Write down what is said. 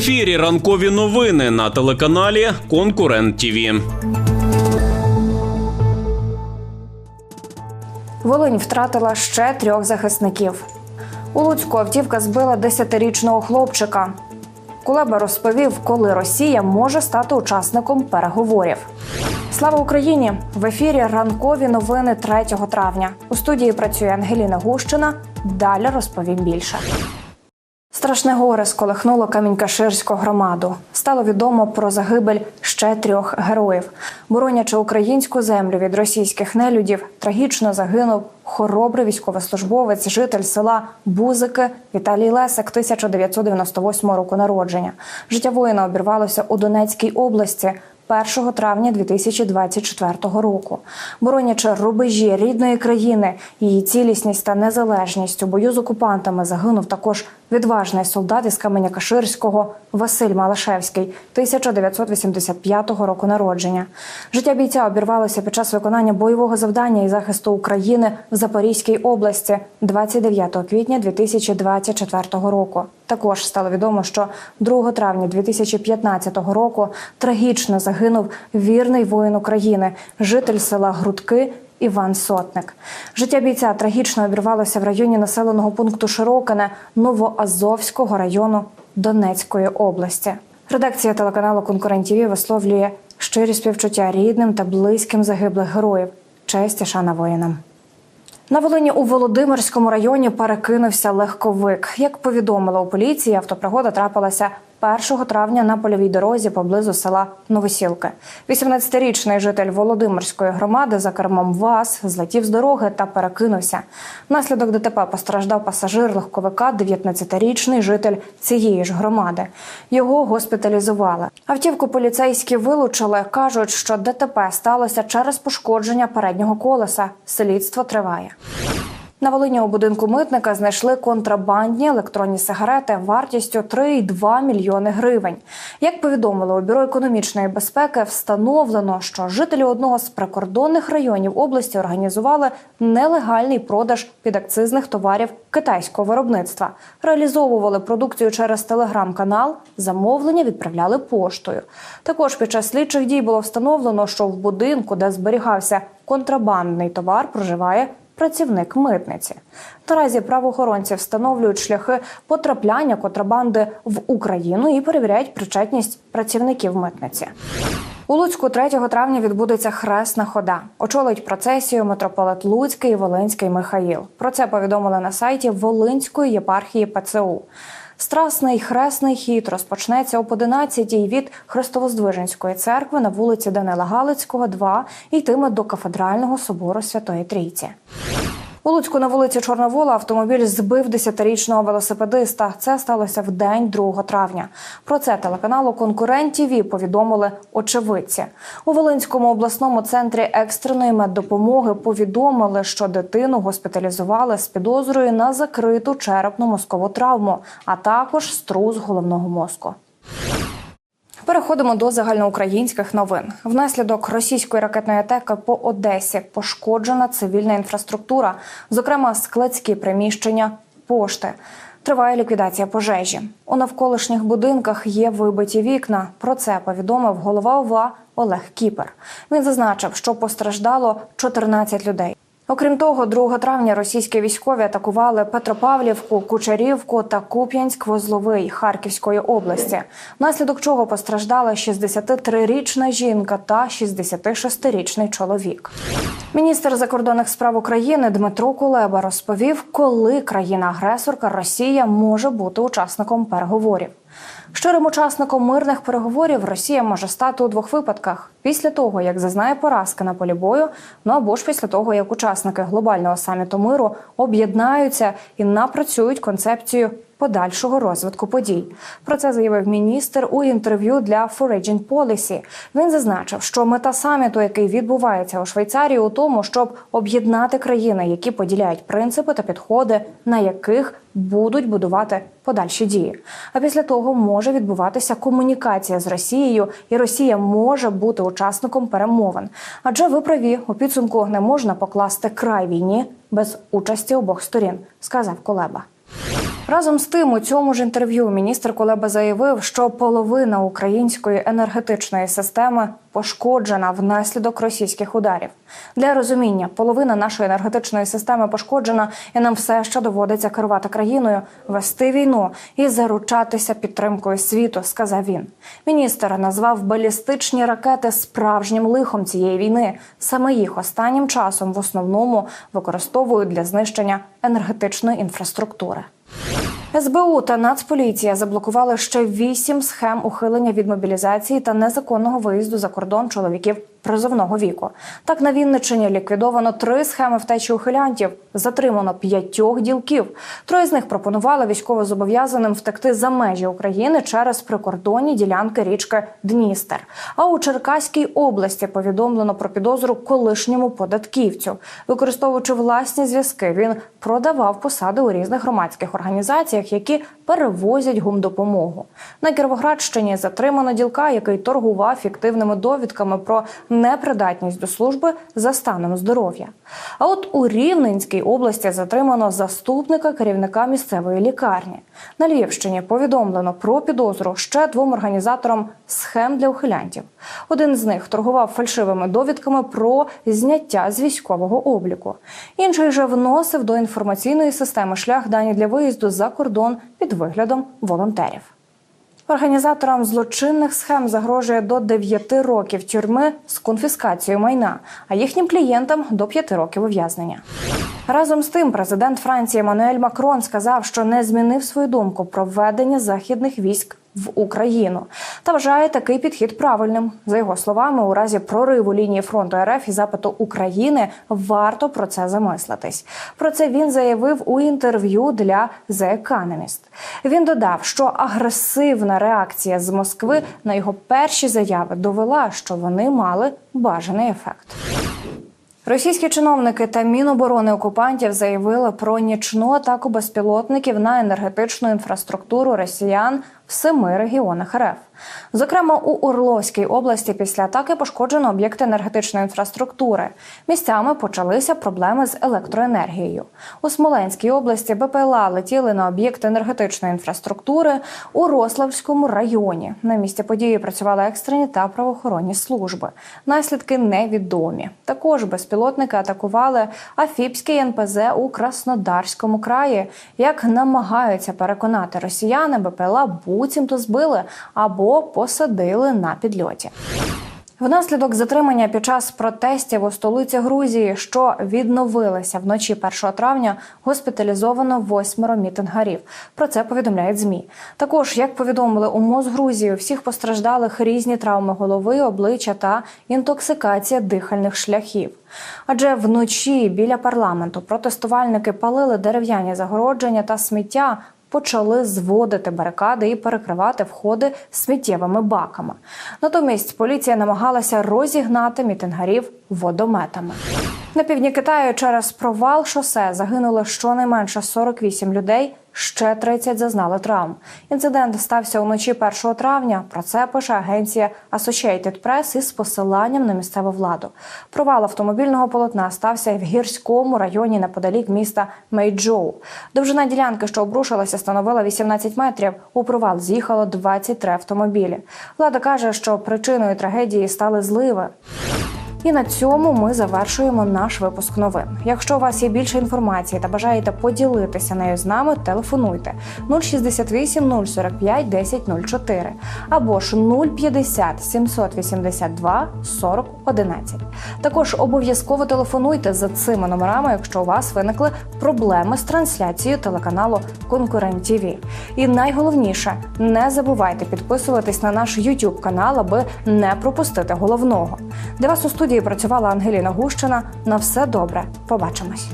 ефірі ранкові новини на телеканалі Конкурент ТІВІ. Волинь втратила ще трьох захисників. У Луцьку автівка збила 10-річного хлопчика. Кулеба розповів, коли Росія може стати учасником переговорів. Слава Україні! В ефірі ранкові новини 3 травня. У студії працює Ангеліна Гущина. Далі розповім більше. Страшне горе сколихнуло Камінь-Каширську громаду. Стало відомо про загибель ще трьох героїв. Боронячи українську землю від російських нелюдів, трагічно загинув хоробрий військовослужбовець, житель села Бузики Віталій Лесик, 1998 року народження. Життя воїна обірвалося у Донецькій області. 1 травня 2024 року, боронячи рубежі рідної країни, її цілісність та незалежність у бою з окупантами загинув також відважний солдат із Каменя-Каширського Василь Малашевський, 1985 року народження. Життя бійця обірвалося під час виконання бойового завдання і захисту України в Запорізькій області 29 квітня 2024 року. Також стало відомо, що 2 травня 2015 року трагічно загинув вірний воїн України, житель села Грудки Іван Сотник. Життя бійця трагічно обірвалося в районі населеного пункту Широкине Новоазовського району Донецької області. Редакція телеканалу Конкурент ТІВІ висловлює щирі співчуття рідним та близьким загиблих героїв. Честь і шана воїнам. На Волині у Володимирському районі перекинувся легковик. Як повідомили у поліції, автопригода трапилася 1 травня на польовій дорозі поблизу села Новосілки. 18-річний житель Володимирської громади за кермом ВАЗ злетів з дороги та перекинувся. Внаслідок ДТП постраждав пасажир легковика, 19-річний житель цієї ж громади. Його госпіталізували. Автівку поліцейські вилучили. кажуть, що ДТП сталося через пошкодження переднього колеса. Слідство триває. На Волині у будинку митника знайшли контрабандні електронні сигарети вартістю 3,2 мільйони гривень. Як повідомили у бюро економічної безпеки, встановлено, що жителі одного з прикордонних районів області організували нелегальний продаж підакцизних товарів китайського виробництва, реалізовували продукцію через телеграм-канал, замовлення відправляли поштою. Також під час слідчих дій було встановлено, що в будинку, де зберігався контрабандний товар, проживає працівник митниці. Наразі правоохоронці встановлюють шляхи потрапляння контрабанди в Україну і перевіряють причетність працівників митниці. У Луцьку 3 травня відбудеться хресна хода. Очолить процесію митрополит Луцький і Волинський Михаїл. Про це повідомили на сайті Волинської єпархії ПЦУ. Страсний хресний хід розпочнеться об 11-й від Христовоздвиженської церкви на вулиці Данила Галицького, 2 і йтиме до кафедрального собору Святої Трійці. У Луцьку на вулиці Чорновола автомобіль збив 10-річного велосипедиста. Це сталося в день 2 травня. Про це телеканалу Конкурент ТІВІ повідомили очевидці. У Волинському обласному центрі екстреної меддопомоги повідомили, що дитину госпіталізували з підозрою на закриту черепно-мозкову травму, а також струс головного мозку. Переходимо до загальноукраїнських новин. Внаслідок російської ракетної атаки по Одесі пошкоджена цивільна інфраструктура, зокрема складські приміщення пошти. Триває ліквідація пожежі. У навколишніх будинках є вибиті вікна. Про це повідомив голова ОВА Олег Кіпер. Він зазначив, що постраждало 14 людей. Окрім того, 2 травня російські військові атакували Петропавлівку, Кучерівку та Куп'янськ-Возловий Харківської області, внаслідок чого постраждала 63-річна жінка та 66-річний чоловік. Міністр закордонних справ України Дмитро Кулеба розповів, коли країна-агресорка Росія може бути учасником переговорів. Щирим учасником мирних переговорів Росія може стати у двох випадках: після того, як зазнає поразки на полі бою, ну або ж після того, як учасники глобального саміту миру об'єднаються і напрацюють концепцію подальшого розвитку подій. Про це заявив міністр у інтерв'ю для Foreign Policy. Він зазначив, що мета саміту, який відбувається у Швейцарії, у тому, щоб об'єднати країни, які поділяють принципи та підходи, на яких будуть будувати подальші дії. А після того може відбуватися комунікація з Росією, і Росія може бути учасником перемовин. Адже ви праві у підсумку не можна покласти край війні без участі обох сторін, сказав Колеба. Разом з тим, у цьому ж інтерв'ю міністр Кулеба заявив, що половина української енергетичної системи пошкоджена внаслідок російських ударів. Для розуміння, половина нашої енергетичної системи пошкоджена, і нам все ще доводиться керувати країною, вести війну і заручатися підтримкою світу, сказав він. Міністр назвав балістичні ракети справжнім лихом цієї війни. Саме їх останнім часом в основному використовують для знищення енергетичної інфраструктури. СБУ та Нацполіція заблокували ще вісім схем ухилення від мобілізації та незаконного виїзду за кордон чоловіків призовного віку. Так на Вінниччині ліквідовано три схеми втечі ухилянтів, затримано п'ятьох ділків. Троє з них пропонували військовозобов'язаним втекти за межі України через прикордонні ділянки річки Дністер. А у Черкаській області повідомлено про підозру колишньому податківцю. Використовуючи власні зв'язки, він продавав посади у різних громадських організаціях, які перевозять гумдопомогу. На Кіровоградщині затримано ділка, який торгував фіктивними довідками про непридатність до служби за станом здоров'я. А от у Рівненській області затримано заступника керівника місцевої лікарні. На Львівщині повідомлено про підозру ще двом організаторам схем для ухилянтів. Один з них торгував фальшивими довідками про зняття з військового обліку. Інший же вносив до інформаційної системи шлях дані для виїзду за кордон під виглядом волонтерів. Організаторам злочинних схем загрожує до 9 років тюрми з конфіскацією майна, а їхнім клієнтам до 5 років ув'язнення. Разом з тим, президент Франції Еммануель Макрон сказав, що не змінив свою думку про введення західних військ в Україну та вважає такий підхід правильним. За його словами, у разі прориву лінії фронту РФ і запиту України варто про це замислитись. Про це він заявив у інтерв'ю для The Economist. Він додав, що агресивна реакція з Москви на його перші заяви довела, що вони мали бажаний ефект. Російські чиновники та міноборони окупантів заявили про нічну атаку безпілотників на енергетичну інфраструктуру росіян семи регіонах РФ. Зокрема, у Орловській області після атаки пошкоджено об'єкти енергетичної інфраструктури. Місцями почалися проблеми з електроенергією. У Смоленській області БПЛА летіли на об'єкти енергетичної інфраструктури у Рославському районі. На місці події працювали екстрені та правоохоронні служби. Наслідки невідомі. Також безпілотники атакували Афіпський НПЗ у Краснодарському краї. Як намагаються переконати росіяни, БПЛА буцімто збили або посадили на підльоті. Внаслідок затримання під час протестів у столиці Грузії, що відновилися вночі 1 травня, госпіталізовано восьмеро мітингарів. Про це повідомляють змі. Також, як повідомили у МОЗ Грузії, у всіх постраждалих різні травми голови, обличчя та інтоксикація дихальних шляхів. Адже вночі біля парламенту протестувальники палили дерев'яні загородження та сміття почали зводити барикади і перекривати входи сміттєвими баками. Натомість поліція намагалася розігнати мітингарів водометами. На півдні Китаю через провал шосе загинуло щонайменше 48 людей. Ще 30 зазнали травм. Інцидент стався уночі 1 травня. Про це пише агенція Associated Press із посиланням на місцеву владу. Провал автомобільного полотна стався в гірському районі неподалік міста Мейджоу. Довжина ділянки, що обрушилася, становила 18 метрів. У провал з'їхало 23 автомобілі. Влада каже, що причиною трагедії стали зливи. І на цьому ми завершуємо наш випуск новин. Якщо у вас є більше інформації та бажаєте поділитися нею з нами, телефонуйте 068 045 10 04 або ж 050 782 40 11. Також обов'язково телефонуйте за цими номерами, якщо у вас виникли проблеми з трансляцією телеканалу Конкурент ТІВІ. І найголовніше, не забувайте підписуватись на наш YouTube канал, аби не пропустити головного. Для вас у студії працювала Ангеліна Гущина. На все добре. Побачимось.